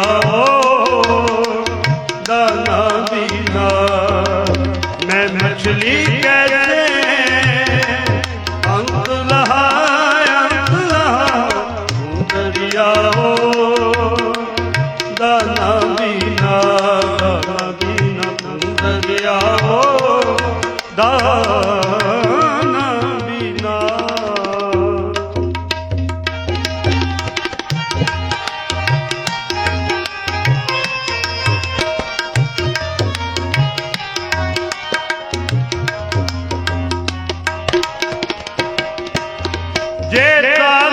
ਆਵੋ ਦਾਨਾ ਦੀਨਾ ਮੈਂ ਲਹਾ ਅੰਤ ਲਹਾ ਤੂੰ ਦਰਿਆਵੋ ਜੇ ਤਾ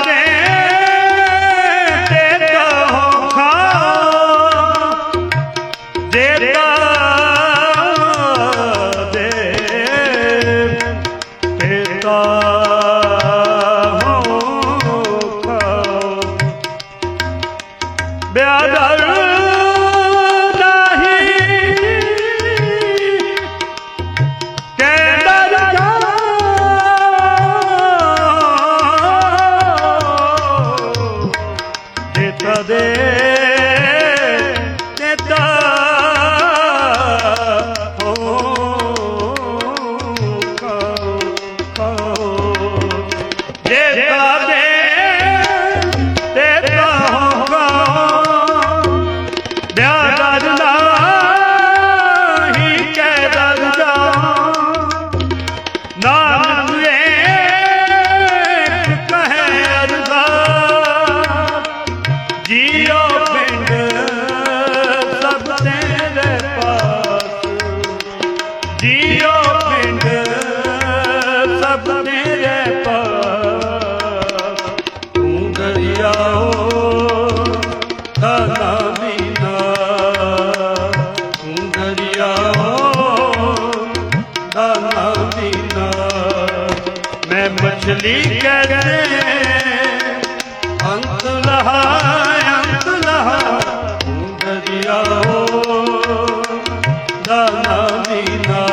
ਦਿੱਤਾ ਦੇ ਦਿੱਤਾ ਹੋ ਖਾਓ ਬਿਆਦਰ ਨਹੀਂ ਕਹਿ ਦਰ ਜਾ। ਨਾਨਕ ਕਹੇ ਅਰਜ਼ਾ, ਜੀਓ ਪਿੰਡ ਸਭ ਤੇਰੇ ਪਾਸ। ਜੀਓ ਪਿੰਡ ना मैं मछली कहते अंत लहा अंत लहा दरिया हो दाना दीना